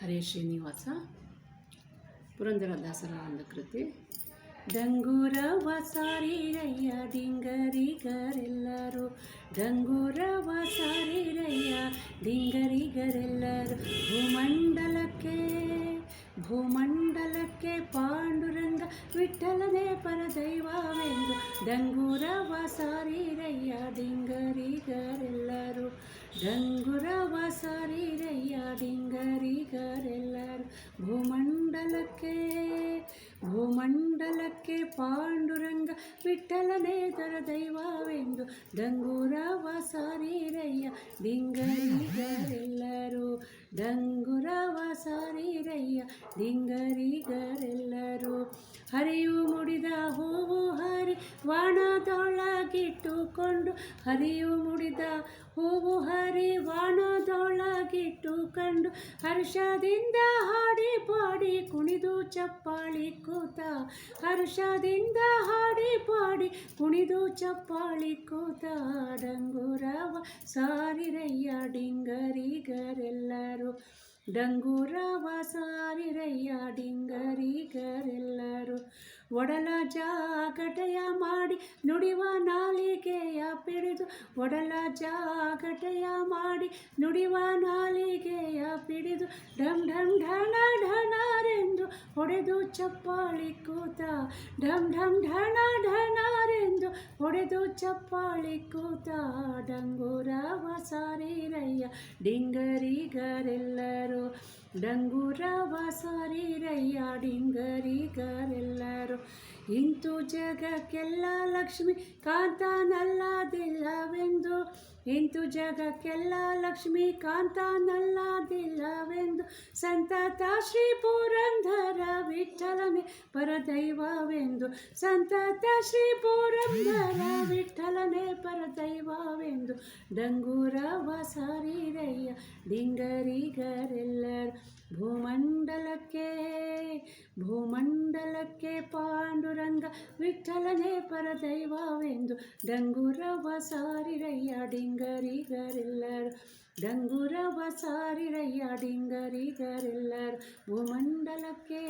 ಹರೇ ಶ್ರೀನಿವಾಸ ಪುರಂದರದಾಸರ ಕೃತಿ ದಂಗೂರವ ಸಾರಿರಯ್ಯ ದಿಂಗರಿಗರೆಲ್ಲರೂ ದಂಗೂರವ ಸಾರಿರಯ್ಯ ದಿಂಗರಿಗರೆಲ್ಲರೂ ಭೂಮಂಡಲಕ್ಕೆ ಭೂಮಂಡಲಕ್ಕೆ ಪಾಂಡುರಂಗ ವಿಠಲನೇ ಪರದೈವವೆಂದು ದಂಗೂರವ ಸಾರಿರಯ್ಯ ದಿಂಗರಿಗರೆಲ್ಲರೂ ದಂಗುರವ ಸಾರಿ ಡಿಂಗರಿಗರೆಲ್ಲರೂ ಭೂಮಂಡಲಕ್ಕೆ ಭೂಮಂಡಲಕ್ಕೆ ಪಾಂಡುರಂಗ ವಿಠಲನೇ ದರ ದೈವವೆಂದು ದಂಗುರವ ಸಾರೀರಯ್ಯ ಡಿಂಗರಿಗರೆಲ್ಲರೂ ದಂಗುರವ ಸಾರೀರಯ್ಯ ಡಿಂಗರಿಗರೆಲ್ಲರೂ ಹರಿಯು ಮುಡಿದ ಹೂವು ಹರಿ ವಾಣದೊಳಗಿಟ್ಟುಕೊಂಡು ಹರಿಯು ಮುಡಿದ ಹೂವು ವಾಣದೊಳಗಿಟ್ಟುಕೊಂಡು ಹರ್ಷದಿಂದ ಹಾಡಿ ಪಾಡಿ ಕುಣಿದು ಚಪ್ಪಾಳಿ ಕೂತ. ಹರ್ಷದಿಂದ ಹಾಡಿ ಪಾಡಿ ಕುಣಿದು ಚಪ್ಪಾಳಿ ಕೂತ. ಡಂಗುರವ ಸಾರಿರಯ್ಯ ಡಿಂಗರಿಗರೆಲ್ಲರೂ. ಡಂಗುರವ ಸಾರಿರಯ್ಯ ಡಿಂಗರಿಗರೆಲ್ಲರೂ. ಒಡಲ ಜಾಗಟೆಯ ಮಾಡಿ ನುಡಿವ ನಾಲಿಗೆಯ ಪಿಡಿದು ಒಡಲ ಜಾಗಟೆಯ ಮಾಡಿ ನುಡಿವ ನಾಲಿಗೆಯ ಪಿಡಿದು ಢಮ್ ಢಮ್ ಢಣ ಢಣರೆಂದು ಹೊಡೆದು ಚಪ್ಪಾಳಿ ಕೂತ. ಢಮ್ ಢಮ್ ಢಣ ಢಣರೆಂದು ಹೊಡೆದು ಚಪ್ಪಾಳಿ ಕೂತ. ಡಂಗೂರವ ಸಾರಿರಯ್ಯ ಡಿಂಗರಿಗರೆಲ್ಲರೂ ಡಂಗುರವ ಸಾರಿರಯ್ಯ ಡಿಂಗರಿಗರೆಲ್ಲರೂ ಇಂತು ಜಗಕ್ಕೆಲ್ಲ ಲಕ್ಷ್ಮಿ ಕಾಂತನಲ್ಲದಿಲ್ಲವೆಂದು ಇಂತು ಜಗಕ್ಕೆಲ್ಲ ಲಕ್ಷ್ಮಿ ಕಾಂತನಲ್ಲದಿಲ್ಲವೆಂದು ಸಂತತ ಶ್ರೀ ಪುರಂದರ ವಿಠಲನೆ ಪರದೈವವೆಂದು ಸಂತತ ಶ್ರೀ ಪುರಂದರ ವಿಠಲನೆ ಪರದೈವವೆಂದು ಡಂಗೂರವ ಸಾರಿರಯ್ಯ ಡಿಂಗರಿಗರೆಲ್ಲರು ಭೂಮಂಡಲಕ್ಕೆ ಭೂಮಂಡಲಕ್ಕೆ ಪಾಂಡುರಂಗ ವಿಠಲನೇ ಪರದೈವವೆಂದು ಡಂಗುರವ ಸಾರಿರಯ್ಯ ಡಿಂಗರಿಗರೆಲ್ಲರು ಡಂಗುರವ ಸಾರಿರಯ್ಯ ಡಿಂಗರಿಗರೆಲ್ಲರು ಭೂಮಂಡಲಕ್ಕೆ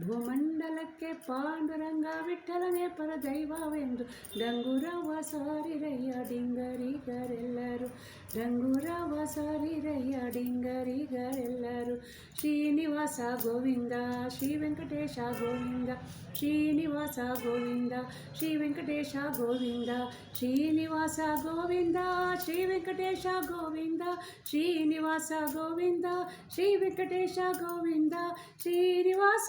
ಭೂಮಂಡಲಕ್ಕೆ ಪಾಂಡುರಂಗ ವಿಠಲನೇ ಪರದೈವವೆಂದು ಡಂಗುರವ ಸಾರಿರಯ್ಯ ಡಿಂಗರಿಗರೆಲ್ಲರು ಡಂಗುರವ ಸಾರಿರಯ್ಯ ಡಿಂಗರಿಗರೆಲ್ಲರು ಶ್ರೀನಿವಾಸ ಗೋವಿಂದ ಶ್ರೀ ವೆಂಕಟೇಶ ಗೋವಿಂದ ಶ್ರೀನಿವಾಸ ಗೋವಿಂದ ಶ್ರೀ ವೆಂಕಟೇಶ ಗೋವಿಂದ ಶ್ರೀನಿವಾಸ ಗೋವಿಂದ ಶ್ರೀ ವೆಂಕಟೇಶ ಗೋವಿಂದ ಶ್ರೀನಿವಾಸ ಗೋವಿಂದ ಶ್ರೀ ವೆಂಕಟೇಶ ಗೋವಿಂದ ಶ್ರೀನಿವಾಸ